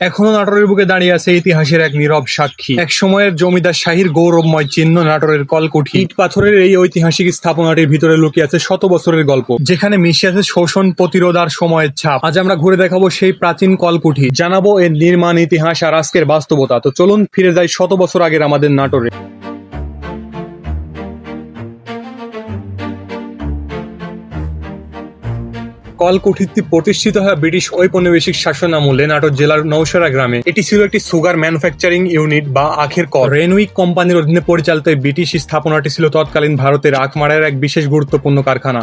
এখনও নাটোরের বুকে দাঁড়িয়ে আছে ইতিহাসের এক নীরব সাক্ষী। এক সময়ের জমিদার শাহীর গৌরবময় চিহ্ন নাটোরের কলকুঠি। ইট পাথরের এই ঐতিহাসিক স্থাপনাটির ভিতরে লুকিয়ে আছে শত বছরের গল্প। যেখানে মিশে আছে শোষণ প্রতিরোধ আর সময়ের ছাপ। আজ আমরা ঘুরে দেখাবো সেই প্রাচীন কলকুঠি। জানাব এর নির্মাণ, ইতিহাস আর আজকের বাস্তবতা। তো চলুন ফিরে যাই শত বছর আগের আমাদের নাটোরে। কলকুঠিটি প্রতিষ্ঠিত হয় ব্রিটিশ ঔপনিবেশিক শাসন আমলে নাটোর জেলার নৌসরা গ্রামে। এটি ছিল একটি সুগার ম্যানুফ্যাকচারিং ইউনিট বা আখের কল রেনুইক কোম্পানির অধীনে পরিচালিত ব্রিটিশ স্থাপনাটি ছিল তৎকালীন ভারতের আখমারের এক বিশেষ গুরুত্বপূর্ণ কারখানা।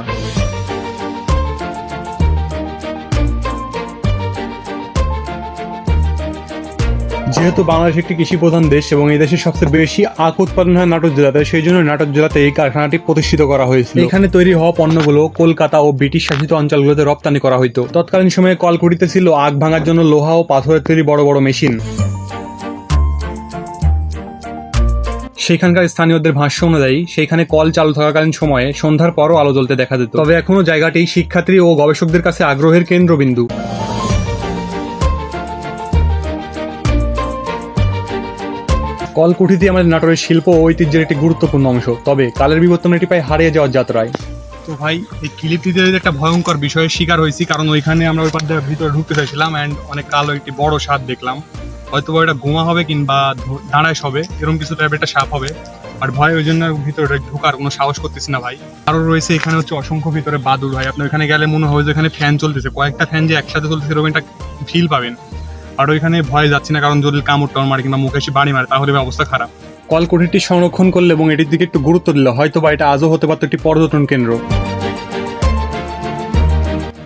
যেহেতু বাংলাদেশ একটি কৃষি প্রধান দেশ এবং এই দেশের সবচেয়ে বেশি আখ উৎপাদন হয় নাটোর জেলাতে, সেই জন্য নাটোর জেলাতে এই কারখানাটি প্রতিষ্ঠিত করা হয়েছিল। এখানে তৈরি হওয়া পণ্যগুলো কলকাতা ও ব্রিটিশ শাসিত অঞ্চলগুলোতে রপ্তানি করা হতো তৎকালীন সময়ে কলকুটিতে ছিল আখ ভাঙার জন্য লোহা ও পাথরের তৈরি বড় বড় মেশিন। সেখানকার স্থানীয়দের ভাষ্য অনুযায়ী সেইখানে কল চালু থাকাকালীন সময়ে সন্ধ্যার পরও আলো জ্বলতে দেখা যেত। তবে এখনও জায়গাটি শিক্ষার্থী ও গবেষকদের কাছে আগ্রহের কেন্দ্রবিন্দু। কলকুঠিতে আমাদের নাটোরের শিল্প ও ঐতিহ্যের একটি গুরুত্বপূর্ণ অংশ। তবে কালের বিবর্তন এটি প্রায় হারিয়ে যাওয়ার যাত্রায়। তো ভাই, এই ক্লিপটিতে একটা ভয়ঙ্কর বিষয়ের শিকার হয়েছি, কারণ ওইখানে আমরা ওই পাশে ভিতরে ঢুকতে চাইছিলাম অ্যান্ড অনেক কালো একটি বড় সাপ দেখলাম। হয়তো এটা ঘুমা হবে কিংবা দাঁড়ায় হবে এরকম কিছু টাইপের একটা সাপ হবে। আর ভয় ওই জন্য ভিতরে ঢোকার কোনো সাহস করতেছি না ভাই। আরও রয়েছে এখানে হচ্ছে অসংখ্য ভিতরে বাদুর ভাই। আপনি ওইখানে গেলে মনে হয় যে এখানে ফ্যান চলতেছে। কয়েকটা ফ্যান যে একসাথে চলতেছে, এরকম একটা ফিল পাবেন। আর ওইখানে ভয় যাচ্ছে না কারণ যদি কামড় টামড় মারে কিংবা মুখে এসে বাড়ি মারে তাহলে অবস্থা খারাপ। কলকুঠিটি সংরক্ষণ করলে এবং এটির দিকে একটু গুরুত্ব দিলে হয়তো বা এটা আজও হতে পারতো একটি পর্যটন কেন্দ্র।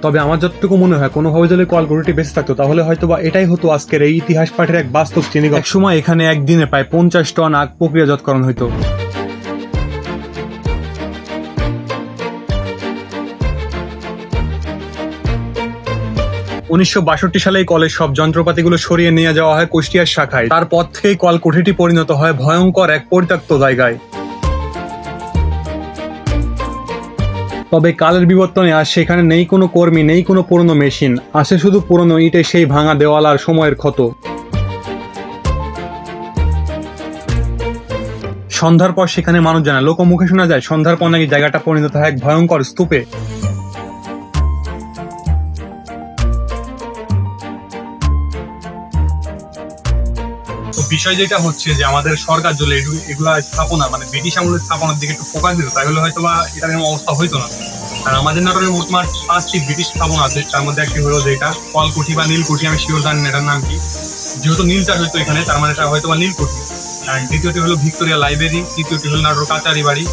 তবে আমার যতটুকু মনে হয় কোনোভাবে যদি কলকুঠিটি বেঁচে থাকতো তাহলে হয়তো বা এটাই হতো আজকের এই ইতিহাস পাঠের এক বাস্তব চিনি এক সময় এখানে একদিনে প্রায় পঞ্চাশ টন আগ প্রক্রিয়াজাতকরণ হতো উনিশশো বাষট্টি সালে এই কলের সব যন্ত্রপাতিগুলো সরিয়ে নিয়ে যাওয়া হয় কুষ্টিয়ার শাখায়। তারপর থেকেই কল কুঠিটি পরিণত হয় ভয়ঙ্কর এক পরিত্যক্ত জায়গায়। তবে কালের বিবর্তনে আর সেখানে নেই কোনো কর্মী, নেই কোনো পুরনো মেশিন। আছে শুধু পুরনো ইটে সেই ভাঙা দেওয়াল আর সময়ের ক্ষত। সন্ধ্যার পর সেখানে মানুষ জানা, লোকমুখে শোনা যায়, সন্ধ্যার পর নাকি জায়গাটা পরিণত হয় এক ভয়ঙ্কর স্তূপে। তো বিষয় যেটা হচ্ছে যে আমাদের সরকার যদি এগুলা স্থাপনা মানে ব্রিটিশ আমলের স্থাপনার দিকে একটু ফোকাস দিত তাহলে হয়তো বা এটা এরকম অবস্থা হইতো না। আর আমাদের নাটোরের মোটমাট পাঁচটি ব্রিটিশ স্থাপনা আছে, তার মধ্যে একটি হলো যেটা, কলকুঠি বা নীলকুঠি, আমি শিওর জানি না এটার নাম কি। যেহেতু নীল চাষ হইতো এখানে, তার মানে এটা হয়তো বা নীলকুঠি। আর দ্বিতীয়টি হলো ভিক্টোরিয়া লাইব্রেরি, তৃতীয়টি হলো নাটোর কাচারি বাড়ি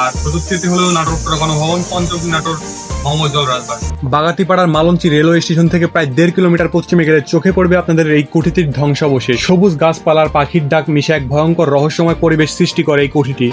আর চতুর্থীতে হলো নাটোর গণভবন পঞ্চমটি নাটোর বাগাতিপাড়ার মালঞ্চি রেলওয়ে স্টেশন থেকে প্রায় দেড় কিলোমিটার পশ্চিমে গেলে চোখে পড়বে আপনাদের এই কুঠিটির ধ্বংসাবশেষ। সবুজ গাছপালার পাখির ডাক মিশে এক ভয়ঙ্কর রহস্যময় পরিবেশ সৃষ্টি করে এই কুঠিটি।